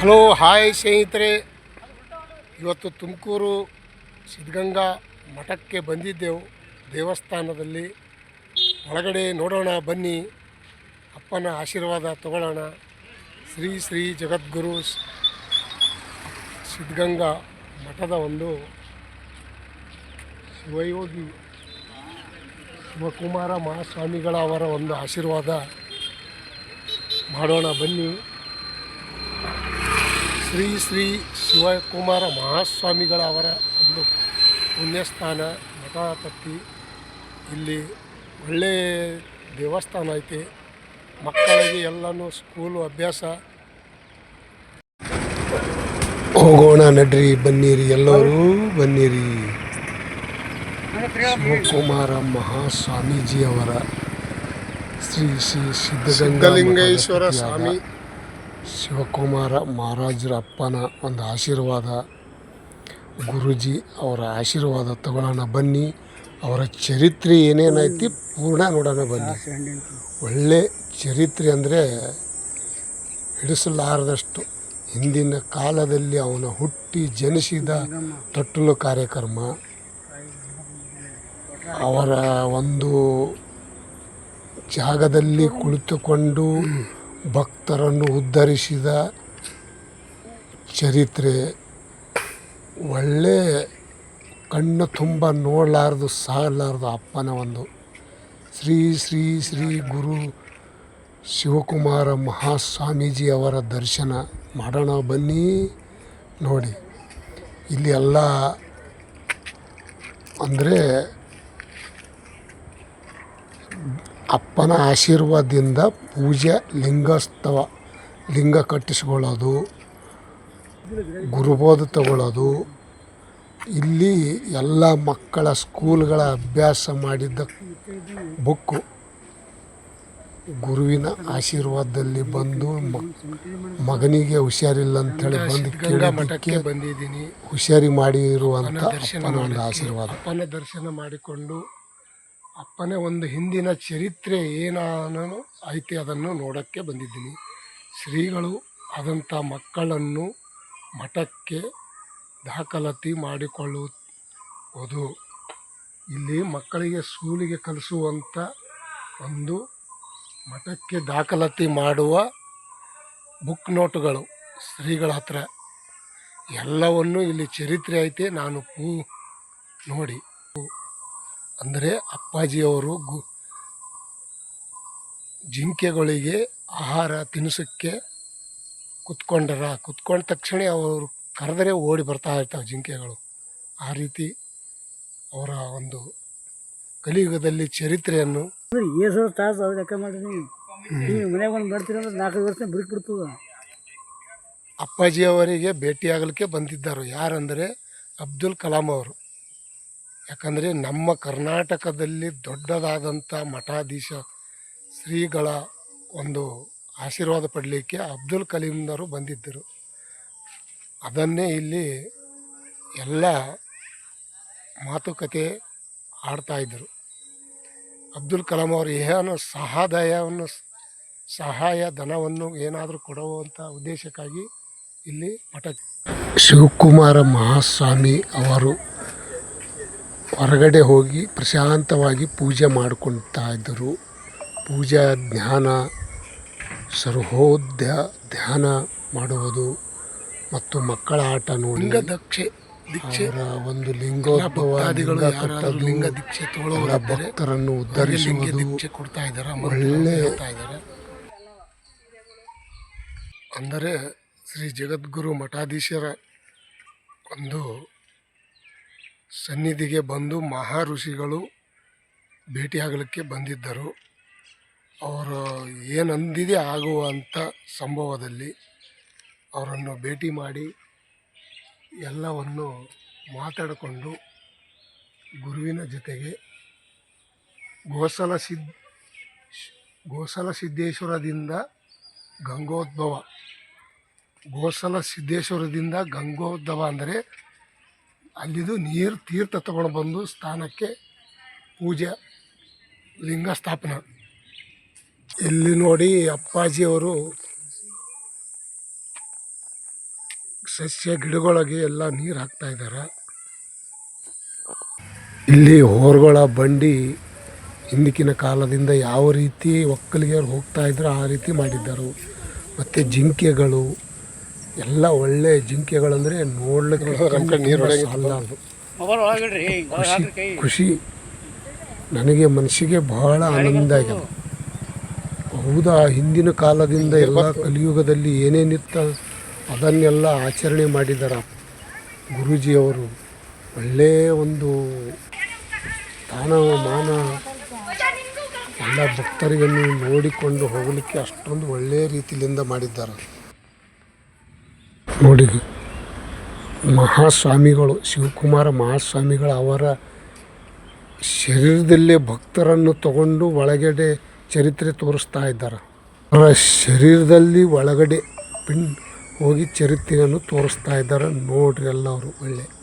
Hello, hi ಸ್ನೇಹಿತರೆ. ಇವತ್ತು ತುಮಕೂರು, ಸಿದ್ಧಗಂಗಾ ಮಠಕ್ಕೆ ಬಂದಿದ್ದೆವು. ದೇವಸ್ಥಾನದಲ್ಲಿ. ಒಳಗಡೆ ನೋಡೋಣ, ಬನ್ನಿ. ಅಪ್ಪನ ಆಶೀರ್ವಾದ ತಗೊಳ್ಳೋಣ. ಶ್ರೀ ಶ್ರೀ ಜಗದ್ಗುರು ಸಿದ್ಧಗಂಗಾ ಮಠದ ಒಂದು ಶಿವಯೋಗಿ ಶಿವಕುಮಾರ ಮಹಾಸ್ವಾಮಿಗಳ ಅವರ ಒಂದು ಆಶೀರ್ವಾದ ಮಾಡೋಣ, ಬನ್ನಿ. ಶ್ರೀ ಶ್ರೀ ಶಿವಕುಮಾರ ಮಹಾಸ್ವಾಮಿಗಳ ಅವರ ಒಂದು ಪುಣ್ಯಸ್ಥಾನ ಮಠಾಪತ್ತಿ ಇಲ್ಲಿ ಒಳ್ಳೆಯ ದೇವಸ್ಥಾನ ಐತೆ. ಮಕ್ಕಳಿಗೆ ಎಲ್ಲನೂ ಸ್ಕೂಲು ಅಭ್ಯಾಸ. ಹೋಗೋಣ ನಡ್ರಿ ಬನ್ನಿರಿ ಎಲ್ಲರೂ ಬನ್ನಿರಿ. ಶಿವಕುಮಾರ ಮಹಾಸ್ವಾಮೀಜಿಯವರ ಶ್ರೀ ಶ್ರೀ ಸಿದ್ಧಗಂಗಲಿಂಗೇಶ್ವರ ಸ್ವಾಮಿ. ಶಿವಕುಮಾರ ಮಹಾರಾಜರ ಅಪ್ಪನ ಒಂದು ಆಶೀರ್ವಾದ. ಗುರುಜಿ ಅವರ ಆಶೀರ್ವಾದ ತಗೊಳ್ಳೋಣ, ಬನ್ನಿ. ಅವರ ಚರಿತ್ರೆ ಏನೇನೈತಿ ಪೂರ್ಣ ನೋಡೋಣ, ಬನ್ನಿ. ಒಳ್ಳೆ ಚರಿತ್ರೆ ಅಂದರೆ ಹಿಡಿಸಲಾರದಷ್ಟು. ಹಿಂದಿನ ಕಾಲದಲ್ಲಿ ಅವನ ಹುಟ್ಟಿ ಜನಿಸಿದ ತಟ್ಟಲು ಕಾರ್ಯಕ್ರಮ. ಅವರ ಒಂದು ಜಾಗದಲ್ಲಿ ಕುಳಿತುಕೊಂಡು ಭಕ್ತರನ್ನು ಉದ್ಧರಿಸಿದ ಚರಿತ್ರೆ ಒಳ್ಳೆಯ ಕಣ್ಣು ತುಂಬ ನೋಡಲಾರ್ದು, ಸಾಗಲಾರ್ದು ಅಪ್ಪನ ಒಂದು. ಶ್ರೀ ಶ್ರೀ ಶ್ರೀ ಗುರು ಶಿವಕುಮಾರ ಮಹಾಸ್ವಾಮೀಜಿ ಅವರ ದರ್ಶನ ಮಾಡೋಣ ಬನ್ನಿ ನೋಡಿ. ಇಲ್ಲಿ ಎಲ್ಲ ಅಂದರೆ ಅಪ್ಪನ ಆಶೀರ್ವಾದದಿಂದ ಪೂಜೆ ಲಿಂಗಸ್ತವ ಲಿಂಗ ಕಟ್ಟಿಸ್ಕೊಳ್ಳೋದು ಗುರುಬೋಧ ತಗೊಳ್ಳೋದು. ಇಲ್ಲಿ ಎಲ್ಲ ಮಕ್ಕಳ ಸ್ಕೂಲ್ಗಳ ಅಭ್ಯಾಸ ಮಾಡಿದ್ದ ಬುಕ್ಕು ಗುರುವಿನ ಆಶೀರ್ವಾದದಲ್ಲಿ ಬಂದು ಮಗನಿಗೆ ಹುಷಾರಿಲ್ಲ ಅಂತೇಳಿ ಬಂದು ಕೇಳೋದಕ್ಕೆ ಬಂದಿದ್ದೀನಿ. ಹುಷಾರಿ ಮಾಡಿರುವಂಥ ಅಪ್ಪನ ಒಂದು ಆಶೀರ್ವಾದ. ಅಪ್ಪನ ದರ್ಶನ ಮಾಡಿಕೊಂಡು ಅಪ್ಪನೇ ಒಂದು ಹಿಂದಿನ ಚರಿತ್ರೆ ಏನಾನು ಐತೆ ಅದನ್ನು ನೋಡೋಕ್ಕೆ ಬಂದಿದ್ದೀನಿ. ಶ್ರೀಗಳು ಆದಂಥ ಮಕ್ಕಳನ್ನು ಮಠಕ್ಕೆ ದಾಖಲಾತಿ ಮಾಡಿಕೊಳ್ಳುವುದು. ಇಲ್ಲಿ ಮಕ್ಕಳಿಗೆ ಸ್ಕೂಲಿಗೆ ಕಲಿಸುವಂಥ ಒಂದು ಮಠಕ್ಕೆ ದಾಖಲಾತಿ ಮಾಡುವ ಬುಕ್ ನೋಟುಗಳು ಶ್ರೀಗಳ ಹತ್ರ. ಎಲ್ಲವನ್ನು ಇಲ್ಲಿ ಚರಿತ್ರೆ ಐತೆ, ನಾನು ಪೂ ನೋಡಿ. ಅಂದರೆ ಅಪ್ಪಾಜಿಯವರು ಗು ಜಿಂಕೆಗಳಿಗೆ ಆಹಾರ ತಿನ್ನಿಸೋಕ್ಕೆ ಕುತ್ಕೊಂಡರ ಕುತ್ಕೊಂಡ ತಕ್ಷಣ ಅವರು ಕರೆದರೆ ಓಡಿ ಬರ್ತಾ ಇರ್ತಾವೆ ಜಿಂಕೆಗಳು. ಆ ರೀತಿ ಅವರ ಒಂದು ಕಲಿಯುಗದಲ್ಲಿ ಚರಿತ್ರೆಯನ್ನು ಏಸು ತಾಸು ಅವ್ರು ಲೆಕ್ಕ ಮಾಡಿರಿ ನೀವು ಮನೆಗೆ ಒಂದು ಬರ್ತೀರ ಅಂದ್ರೆ ನಾಲ್ಕೈದು ವರ್ಷ ಬಿಡ್ತದ? ಅಪ್ಪಾಜಿಯವರಿಗೆ ಭೇಟಿಯಾಗಲಿಕ್ಕೆ ಬಂದಿದ್ದರು. ಯಾರಂದರೆ ಅಬ್ದುಲ್ ಕಲಾಂ ಅವರು. ಯಾಕಂದರೆ ನಮ್ಮ ಕರ್ನಾಟಕದಲ್ಲಿ ದೊಡ್ಡದಾದಂಥ ಮಠಾಧೀಶ ಶ್ರೀಗಳ ಒಂದು ಆಶೀರ್ವಾದ ಪಡಲಿಕ್ಕೆ ಅಬ್ದುಲ್ ಕಲೀಂನವರು ಬಂದಿದ್ದರು. ಅದನ್ನೇ ಇಲ್ಲಿ ಎಲ್ಲ ಮಾತುಕತೆ ಆಡ್ತಾಯಿದ್ದರು ಅಬ್ದುಲ್ ಕಲಾಂ ಅವರು ಏನು ಸಹಾಯವನ್ನು ಸಹಾಯ ಧನವನ್ನು ಏನಾದರೂ ಕೊಡುವಂಥ ಉದ್ದೇಶಕ್ಕಾಗಿ ಇಲ್ಲಿ ಮಠ ಶಿವಕುಮಾರ ಮಹಾಸ್ವಾಮಿ ಅವರು ಹೊರಗಡೆ ಹೋಗಿ ಪ್ರಶಾಂತವಾಗಿ ಪೂಜೆ ಮಾಡ್ಕೊಳ್ತಾ ಇದ್ದರು. ಪೂಜಾ ಧ್ಯಾನ ಸರ್ವೋದ್ಯ ಧ್ಯಾನ ಮಾಡುವುದು ಮತ್ತು ಮಕ್ಕಳ ಆಟ ನೋಡಿ ದಕ್ಷೆ ಅವರ ಒಂದು ಲಿಂಗೋದ್ಭವ ಲಿಂಗ ದೀಕ್ಷೆ ತಗೊಳ್ಳುವ ಭಕ್ತರನ್ನು ಉದ್ಧರಿಸುವುದು ಕೊಡ್ತಾ ಇದ್ದಾರೆ ಒಳ್ಳೆ ಇದ್ದಾರೆ. ಅಂದರೆ ಶ್ರೀ ಜಗದ್ಗುರು ಮಠಾಧೀಶರ ಒಂದು ಸನ್ನಿಧಿಗೆ ಬಂದು ಮಹಾ ಋಷಿಗಳು ಭೇಟಿಯಾಗಲಿಕ್ಕೆ ಬಂದಿದ್ದರು. ಅವರು ಏನಂದಿದೆ ಆಗುವಂಥ ಸಂಭವದಲ್ಲಿ ಅವರನ್ನು ಭೇಟಿ ಮಾಡಿ ಎಲ್ಲವನ್ನು ಮಾತಾಡಿಕೊಂಡು ಗುರುವಿನ ಜೊತೆಗೆ ಗೋಸಲ ಸಿದ್ಧ ಗೋಸಲ ಸಿದ್ದೇಶ್ವರದಿಂದ ಗಂಗೋದ್ಭವ. ಗೋಸಲ ಸಿದ್ದೇಶ್ವರದಿಂದ ಗಂಗೋದ್ಭವ ಅಂದರೆ ಅಲ್ಲಿದು ನೀರು ತೀರ್ಥ ತಗೊಂಡು ಬಂದು ಸ್ಥಾನಕ್ಕೆ ಪೂಜೆ, ಲಿಂಗ ಸ್ಥಾಪನ. ಇಲ್ಲಿ ನೋಡಿ ಅಪ್ಪಾಜಿಯವರು ಸಸ್ಯ ಗಿಡಗಳಿಗೆ ಎಲ್ಲ ನೀರು ಹಾಕ್ತಾ ಇದ್ದಾರೆ. ಇಲ್ಲಿ ಹೋರ್ಗಳ ಬಂಡಿ ಹಿಂದಿಕಿನ ಕಾಲದಿಂದ ಯಾವ ರೀತಿ ಒಕ್ಕಲಿಗರು ಹೋಗ್ತಾ ಇದ್ರು ಆ ರೀತಿ ಮಾಡಿದ್ದರು. ಮತ್ತು ಜಿಂಕೆಗಳು ಎಲ್ಲ ಒಳ್ಳೆ ಜಿಂಕೆಗಳಂದರೆ ನೋಡ್ಲಿಕ್ಕೆ ಸಾಲದು. ಖುಷಿ ಖುಷಿ. ನನಗೆ ಮನಸ್ಸಿಗೆ ಬಹಳ ಆನಂದ ಆಗಿದೆ. ಹೌದಾ ಹಿಂದಿನ ಕಾಲದಿಂದ ಎಲ್ಲ ಕಲಿಯುಗದಲ್ಲಿ ಏನೇನಿತ್ತ ಅದನ್ನೆಲ್ಲ ಆಚರಣೆ ಮಾಡಿದ್ದಾರೆ ಗುರೂಜಿಯವರು. ಒಳ್ಳೆಯ ಒಂದು ಸ್ಥಾನ ಮಾನ ಎಲ್ಲ ಭಕ್ತರಿಗೆ ನೋಡಿಕೊಂಡು ಹೋಗಲಿಕ್ಕೆ ಅಷ್ಟೊಂದು ಒಳ್ಳೆಯ ರೀತಿಯಿಂದ ಮಾಡಿದ್ದಾರೆ. ನೋಡಿ ಮಹಾಸ್ವಾಮಿಗಳು, ಶಿವಕುಮಾರ ಮಹಾಸ್ವಾಮಿಗಳು ಅವರ ಶರೀರದಲ್ಲೇ ಭಕ್ತರನ್ನು ತಗೊಂಡು ಒಳಗಡೆ ಚರಿತ್ರೆ ತೋರಿಸ್ತಾ ಇದ್ದಾರೆ. ಅವರ ಶರೀರದಲ್ಲಿ ಒಳಗಡೆ ಪಿನ್ ಹೋಗಿ ಚರಿತ್ರೆಯನ್ನು ತೋರಿಸ್ತಾ ಇದ್ದಾರೆ. ನೋಡ್ರಿ ಎಲ್ಲವರು ಒಳ್ಳೆ